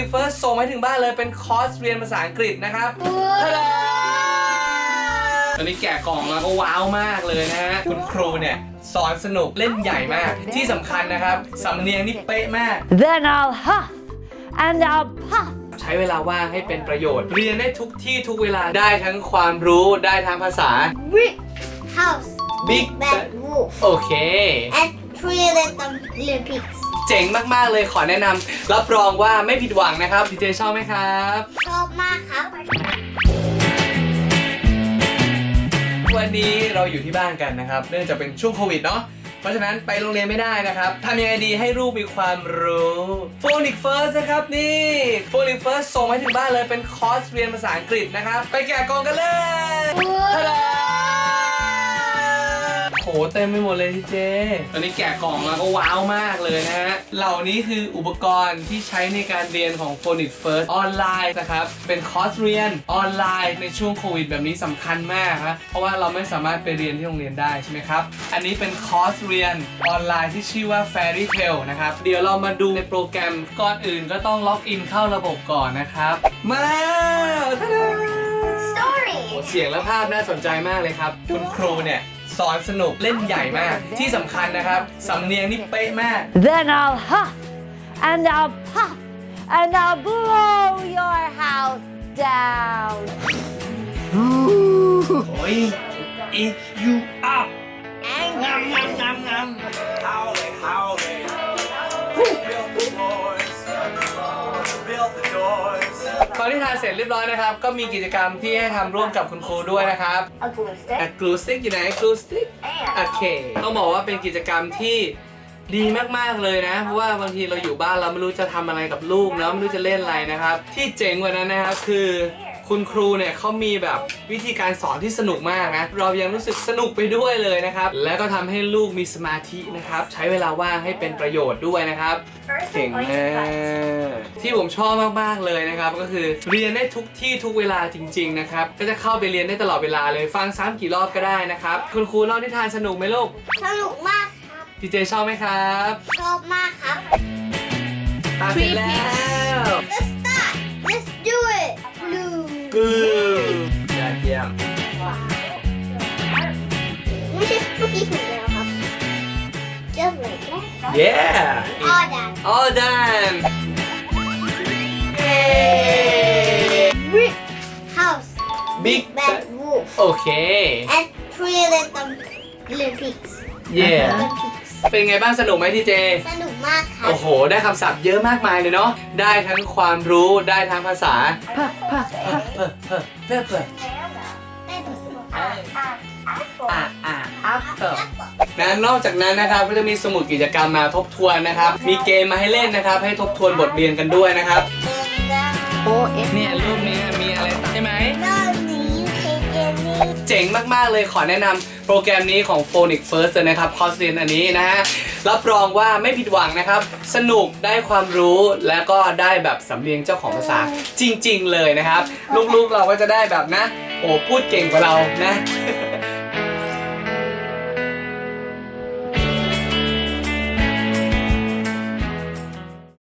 Phonic First ส่งมาให้ถึงบ้านเลยเป็นคอร์สเรียนภาษาอังกฤษนะครับทะดาตอนนี้แกะกล่องแล้วก็ว้าวมากเลยนะฮะคุณครูเนี่ยสอนสนุกเล่นใหญ่มากที่สำคัญนะครับสำเนียงนี่เป๊ะมาก Then I'll huff and I'll puff. ใช้เวลาว่างให้เป็นประโยชน์ เรียนได้ทุกที่ทุกเวลาได้ทั้งความรู้ได้ทั้งภาษา Brick house. Big bad wolf. โอเค And three little little pigs. เจ๋งมากๆเลยขอแนะนำรับรองว่าไม่ผิดหวังนะครับดีเจชอบไหมครับ ชอบมากครับ วันนี้เราอยู่ที่บ้านกันนะครับ เนื่องจากเป็นช่วงโควิดเนาะ เพราะฉะนั้นไปโรงเรียนไม่ได้นะครับทำยังไงดีให้ลูกมีความรู้ Phonic First นะครับนี่ Phonic First ส่งมาให้ถึงบ้านเลยเป็นคอร์สเรียนภาษาอังกฤษนะครับ ไปแกะกล่องกันเลยทะดา โหเต็มไปหมดเลยทีเจ ตอนนี้แกะกล่องแล้วก็ว้าวมากเลยนะฮะ เหล่านี้คืออุปกรณ์ที่ใช้ในการเรียนของ Phonic First ออนไลน์นะครับ เป็นคอร์สเรียนออนไลน์ในช่วงโควิดแบบนี้สำคัญมากครับเพราะว่าเราไม่สามารถไปเรียนที่โรงเรียนได้ใช่ไหมครับ อันนี้เป็นคอร์สเรียนออนไลน์ที่ชื่อว่า Fairy Tale นะครับ เดี๋ยวเรามาดูในโปรแกรมก่อนอื่นก็ต้องล็อกอินเข้าระบบก่อนนะครับ มาทะดา Story. โอ้เสียงและภาพน่าสนใจมากเลยครับ คุณครูเนี่ย สอนสนุกเล่นใหญ่มาก ที่สำคัญนะครับสำเนียงนี่เป๊ะมาก Then I'll huff and I'll puff and I'll blow your house down. โอ้ย eat you up Howley, howley. Build the doors. Build the doors. ตอนที่ทานเสร็จเรียบร้อยนะครับ ก็มีกิจกรรมที่ให้ทำร่วมกับคุณครูด้วยนะครับ A glue stick. อะกลูสติกอยู่ไหนกลูสติกโอเค ต้องบอกว่าเป็นกิจกรรมที่ดีมากๆเลยนะ เพราะว่าบางทีเราอยู่บ้านเราไม่รู้จะทำอะไรกับลูกเนอะไม่รู้จะเล่นอะไรนะครับ ที่เจ๋งกว่านั้นนะครับคือ คุณครูเนี่ยเขามีแบบวิธีการสอนที่สนุกมากนะ เรายังรู้สึกสนุกไปด้วยเลยนะครับ และก็ทำให้ลูกมีสมาธินะครับ ใช้เวลาว่างให้เป็นประโยชน์ด้วยนะครับ เก่งมากที่ผมชอบมาก ๆ เลยนะครับ ก็คือเรียนได้ทุกที่ทุกเวลาจริง ๆ นะครับ ก็จะเข้าไปเรียนได้ตลอดเวลาเลยฟังซ้ำกี่รอบก็ได้นะครับ คุณครูเล่านิทานสนุกไหมลูกสนุกมากครับดีเจชอบไหมครับ ชอบมากครับตาเสร็จแล้ว Let's Blue. กูยอดเยี่ยมไม่ใช่เมื่อกี้ถูกแล้วครับ Just like that. yeah All done. all done Brick house. big bad wolf. โอเค And three little little pigs. yeah Little pigs. เป็นไงบ้างสนุกไหมทีเจ สนุก มากครับโอ้โห ได้คำศัพท์เยอะมากมายเลยเนาะ ได้ทั้งความรู้ ได้ทั้งภาษาเพ่อเพ่อเพ่อเพ่อเพ่อเพ่อเพ่อได้ผลอะอะอัพเตอร์นะนอกจากนั้นนะครับก็จะมีสมุดกิจกรรมมาทบทวนนะครับ มีเกมมาให้เล่นนะครับ ให้ทบทวนบทเรียนกันด้วยนะครับเนี่ยรูปนี้มีอะไรใช่ไหมรอบนี้เคเกมนี้เจ๋งมาก ๆ เลยขอแนะนำโปรแกรมนี้ของ Phonic First เลยนะครับคอร์สเรียนอันนี้นะฮะ รับรองว่าไม่ผิดหวังนะครับ สนุกได้ความรู้และก็ได้แบบสำเนียงเจ้าของภาษาจริง ๆ เลยนะครับ ลูกๆเราก็จะได้แบบนะ โอ้พูดเก่งกว่าเรานะ